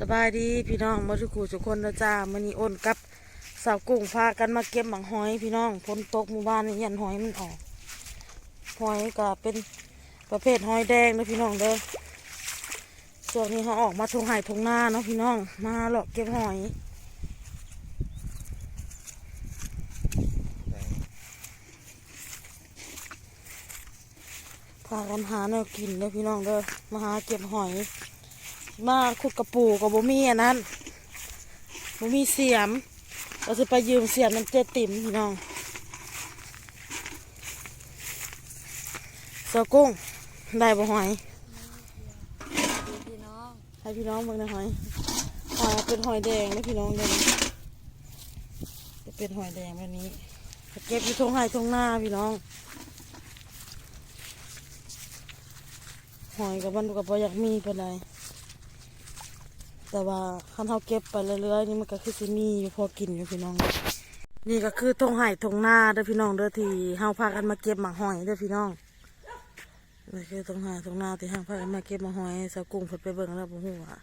สบายดีพี่น้องมาทุกคู่ทุกคนนะจ้ามันนี้อ้นกับสาวกุ้งพากันมาเก็บหมังหอยพี่น้องฝนตกหมู่บ้านนี่ยันหอยมันออกหอยก็เป็นประเภทหอยแดงนะพี่น้องเด้อส่วนนี้เขาออกมาทงไห่ทงหน้าเนาะพี่น้องมาหลอกเก็บหอยพากันหาแนวกินเด้อพี่น้องเด้อมาหาเก็บหอย มาขุดกระปูกับบ่มีอันนั้นบ่มีเสียมเราจะไปยืมเสียมมันเจ็ดติ่มพี่น้องเสือกุ้งได้บ่หอยพี่น้องให้พี่น้องเบิ่งหนะหอยหอยเป็นหอยแดงนะพี่น้องเด้อจะเป็นหอยแดงแบบนี้เก็บอยู่ทงไห้ทงหน้าพี่น้อง หอยกับมันกับบ่อยากมีปานใด แต่ว่าคันเฮาเก็บไปเรื่อยๆนี่มันก็คือสิมีอยู่พอกินอยู่พี่น้อง นี่ก็คือทงไห่ทงหน้าเด้อพี่น้องเด้อที่เฮาพากันมาเก็บหมากหอยเด้อพี่น้องนี่คือทงไห่ทงหน้าที่เฮาพากันมาเก็บหมากหอยสาวกุ้งเพิ่นไปเบิ่งแล้วบ่ฮู้ว่า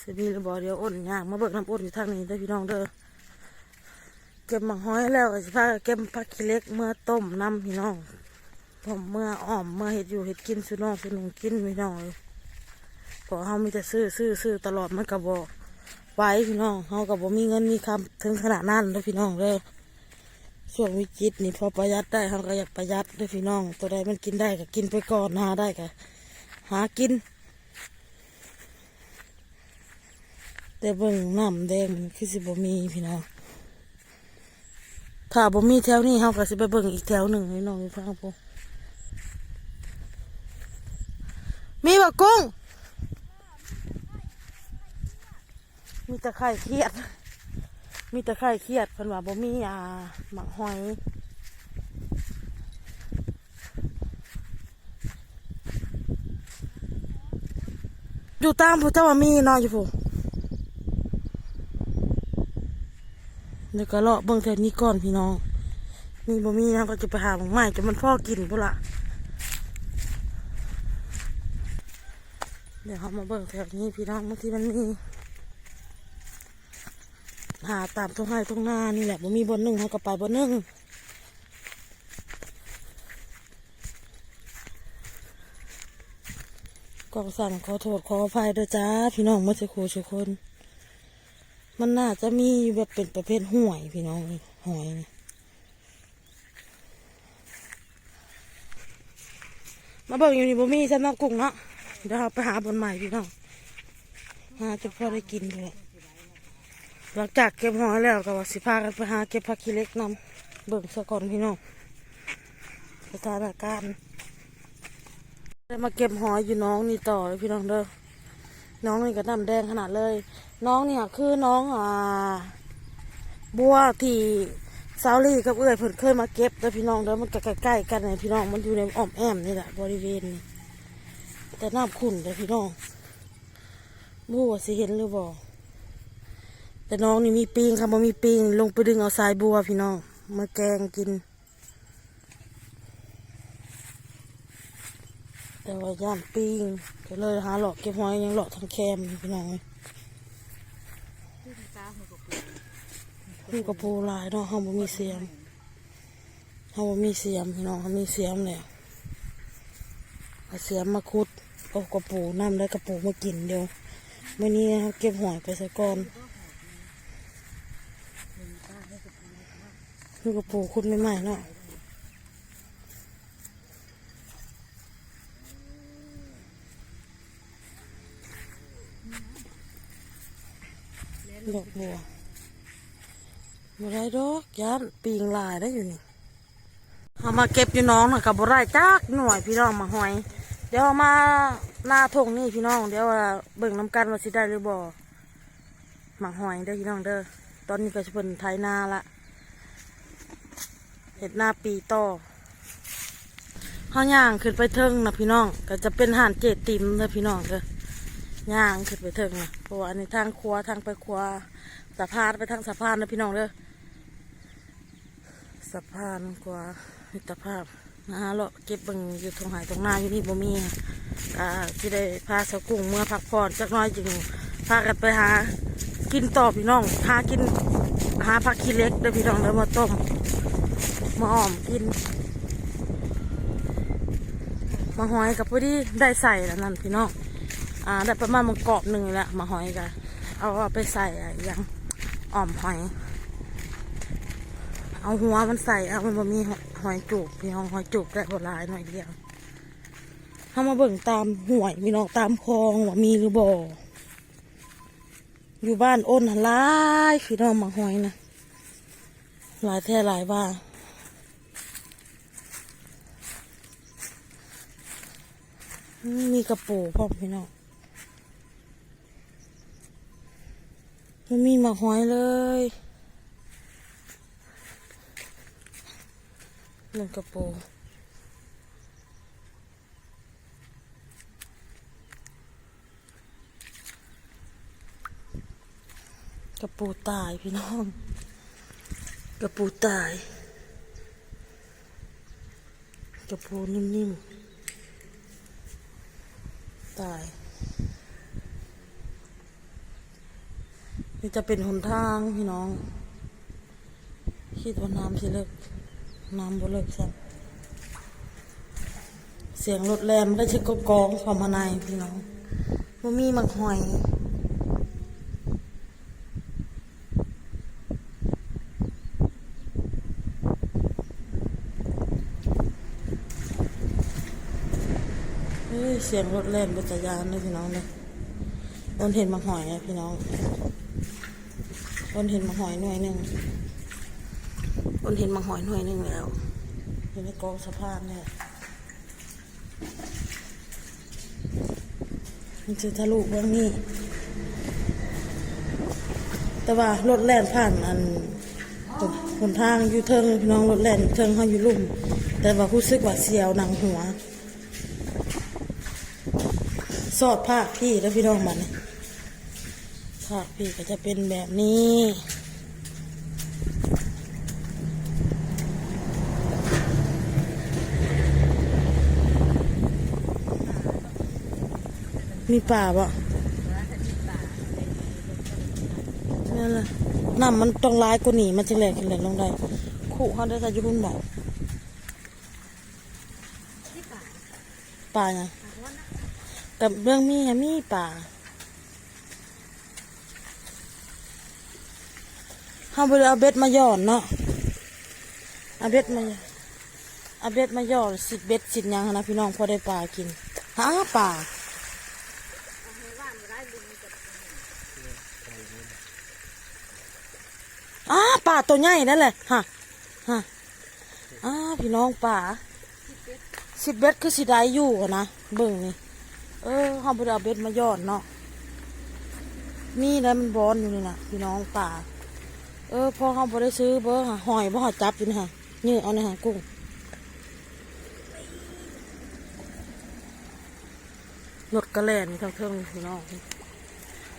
สิมีหรือบ่เดี๋ยวอ้นยางมาเบิ่งน้ำอ้นอยู่ทางนี้เด้อพี่น้องเด้อเก็บหมากหอยแล้วก็สิพากเก็บผักขี้เล็กเมื่อต้มน้ำพี่น้องผมเมื่ออ้อมเมื่อเห็ดอยู่เห็ดกินสุน้องสุนุงกินไม่น้องเลย พอเฮามีแต่ซื้อซื้อซื้อตลอดมันก็บอไว้พี่น้องเฮาก็บ่มีเงินมีคำถึงขนาดนั้นเลยพี่น้องเลยช่วงวิกฤตนี่พอประหยัดได้เฮาก็อยากประหยัดเลยพี่น้อง ตัวใดมันกินได้ก็กินไปก่อนหาได้ก็หากิน แต่เบิ่งน้ำแดงคือสิบ่มีพี่น้องถ้าบ่มีแถวนี้เฮาก็สิไปเบิ่งอีกแถวหนึ่งพี่น้องฟังพวกมีบะกุ้ง มีตะไคร่เครียด มีตะไคร่เครียดเพิ่นว่าบ่มีอ่าหมักหอยอยู่ตามผู้เจ้าว่ามีเนาะอยู่ผู้เดี๋ยวก็เลาะเบิ่งแถวนี้ก่อนพี่น้อง มีบ่มีนะก็จะไปหาหมองใหม่จะมันพ่อกินพุ่นละเดี๋ยวเขามาเบิ่งแถวนี้พี่น้องบางทีมันมี หาตามทุ่งไร่ทุ่งนานี่แหละบ่มีบนหนึ่งเขาก็ไปบนหนึ่งก็สั่งขอโทษขออภัยด้วยจ้าพี่น้องเมื่อสักครู่ทุกคน มันน่าจะมีแบบเป็นประเภทห่วยพี่น้องหอยนี่มาเบิ่งอยู่นี่บ่มีสำนักกุ้งเนาะเดี๋ยวเราไปหาบนใหม่พี่น้องหาจะพอได้กินเลย หลังจากเก็บหอยแล้วก็ว่าสิพากันไปหาเก็บผักขี้เล็กนำเบิ่งซะก่อนพี่น้องสถานการณ์ได้มาเก็บหอยอยู่น้องนี่ต่อเลยพี่น้องเด้อน้องนี่ก็น้ำแดงขนาดเลย น้องเนี่ยคือน้องอ่าบัวที่ซาวลี่กับเอื้อยเพิ่นเคยมาเก็บแล้วพี่น้องเด้อมันก็ใกล้ๆกันเลยพี่น้องมันอยู่ในอ้อมแอมนี่แหละบริเวณนี้แต่น้ำขุ่นเลยพี่น้องบูว่าสิเห็นหรือบ่ แต่น้องนี่มีปิงค่ะบ่มีปิงลงไปดึงเอาสายบัวพี่น้องมาแกงกิน แต่ว่าย่านปิงก็เลยหาหลอกเก็บหอยยังหลอกทางแคมพี่น้องพี่ตาหัวกบพี่กระปูลายเนาะเฮาบ่มีเสียมเฮาบ่มีเสียมพี่น้องเฮามีเสียมแล้วเอาเสียมมาขุดเอากระปูน้ำได้กระปูมากินเดียวมื่อนี้เฮาเก็บหอยไปซะก่อน คือกระปูขุดใหม่ๆเนาะดอกบัวบ่ได้ดอกยานปีงลายได้อยู่นี่เอามาเก็บอยู่น้องน่ะกับบ่ได้จักหน่วยพี่น้องมาหอย เดี๋ยวมาหน้าทงนี่พี่น้อง เดี๋ยวว่าเบิ่งน้ำกันว่าสิได้หรือบ่หมักหอยเด้อพี่น้องเด้อ ตอนนี้ก็จะเป็นไถนาละ เห็ดหน้าปีต่อข้าย่างขึ้นไปเทิงนะพี่น้อง ก็จะเป็นห่านเจติมเด้อพี่น้องเด้อย่างขึ้นไปเทิงนะเพราะว่าอันทางครัวทางไปครัวสะพานไปทางสะพานนะพี่น้องเด้อสะพานกว่ามิตรภาพนะฮะเราเก็บบิ่งอยู่ตรงหายตรงหน้าอยู่นี่บ่มีอ่าที่ได้พาสกุ้งเมื่อพักผ่อนจักหน้อยจึงพากันไปหากินต่อพี่น้องหากินหาผักขี้เล็กเด้อพี่น้องเด้อมาต้ม มาอ้อมกิน มาหอยกับพอดีได้ใส่แล้วนั่นพี่น้องอ่าได้ประมาณมันกรอบหนึ่งแล้วมาหอยกันเอาไปใส่อะยังอ้อมหอย เอาหัวมันใส่เอามันบ่มีหอยจูบพี่น้องหอยจูบได้โบราณหน่อยเดียวเอามาเบิ่งตามห่วยพี่น้องตามคลองว่ามีหรือบ่อยู่บ้านอ้นหลายพี่น้องมาหอยนะหลายแท่หลายบ้านอื มีกระปูพร้อมพี่น้องมันมีหมาหอยเลยหนึ่งกระปูกระปูตายพี่น้อง กระปูตาย กระปูนิ่มๆ ตาย นี่จะเป็นหนทางพี่น้อง คิดว่าน้ำสิเลิก น้ำบ่เลิกสักเสียงรถแรมก็ชิก็กองเข้ามาในพี่น้องมันมีมังหอย เฮ้ยเสียงรถแล่นเป็นจักรยานเลยพี่น้องเลยโดนเห็นมาหอยอะพี่น้องโดนเห็นมาหอยหน่วยหนึ่งโดนเห็นมาหอยหน่วยหนึ่งแล้วอยู่ในกองสะพานเนี่ยมันจะทะลุเบื้องนี้ แต่ว่ารถแล่นผ่านอันตรงหนทางอยู่เทิงพี่น้องรถแล่นเทิงเขาอยู่ลุ่ม แต่ว่ารู้สึกว่าเสียวหนังหัว สอดภาคพี่แล้วพี่น้องมันภาคพี่ก็จะเป็นแบบนี้มีป่าบ่นั่นแหละน้ำมันต้องร้ายกว่านี้มันจะแหลกแหลกลงได้ขู่เขาได้แต่ยุ่นบอกป่าไง กับเรื่องมีมีป่าเขาไปเอาเบ็ดมาหย่อนเนาะเอาเบ็ดมาเอาเบ็ดมาหย่อนสิเบ็ดสิยังนะพี่น้องพอได้ปลากินหาป่าอ้าป่าตัวใหญ่นั่นแหละฮะฮะอ้าพี่น้องป่าสิบเบ็ดคือสิได้อยู่นะเบิ่งนี่ เออเขาไปเอาเบ็ดมายอดเนาะมีแล้วมันบอนอยู่นี่นะพี่น้องป่าเออพอเขาไปได้ซื้อเบอร์หอยบ่หอจับอยู่นี่ฮะนี่เอาในหางกุ้งรถกระแล่นทั้งเทิงพี่น้อง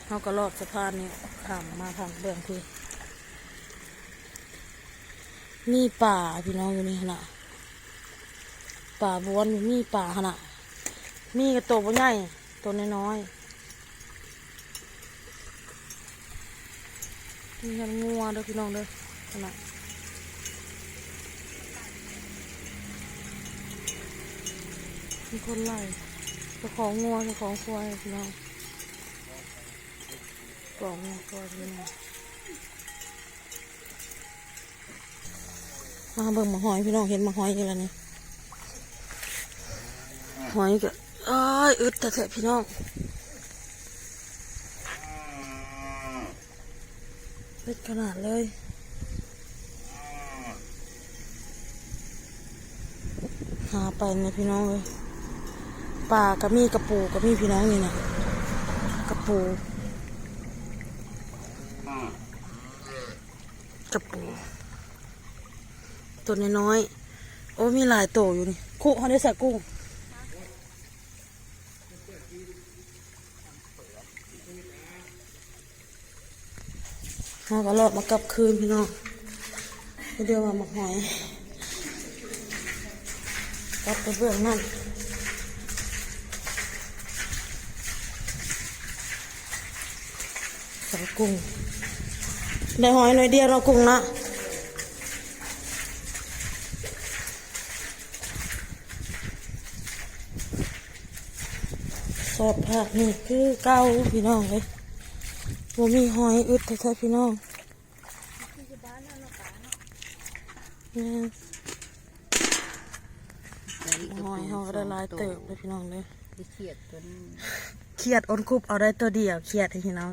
เขาก็ลอดสะพานนี่ข้ามมาทางเบื้องที่นี่ป่าพี่น้องอยู่นี่ขนาดป่าบวนอยู่นี่ป่าขนาด มีกระตัวบ่ใหญ่ตัวน้อยๆมีกันงัวเด้อพี่น้องเด้อขนาดมีคนไล่จ้าของงัวจ้าของควายพี่น้องกล่องงัวควายพี่น้องมาเบิ่งมาหอยพี่น้องเห็นมาหอยกันแล้วนี่หอยก็ อ้ยอึดแต่แท้พี่น้องอึดขนาดเลยหาไปนะพี่น้องเลยป่าก็มีกระปูก็มีพี่น้องนี่นะกระปูกระปูตัวน้อยๆโอ้มีหลายตัวอยู่นี่คุเขาได้ใส่กุ้ง เราก็รอดมากับคืนพี่น้องเดียวมาหมกหอยกลับไปเบื้องนั่น à, อใส่กุ้งได้หอยหน่อยเดียวเรากุ้งนะสอบผักนี่คือเก้าพี่น้องเลย ว่ามีหอยอึดแท้ๆพี่น้องแม่นหอยเขาก็ได้หลายเติบเลยพี่น้องเลยที่เขียดตัวนี้เครียดอ้นคุบเอาได้ตัวเดียวเครียดให้พี่น้อง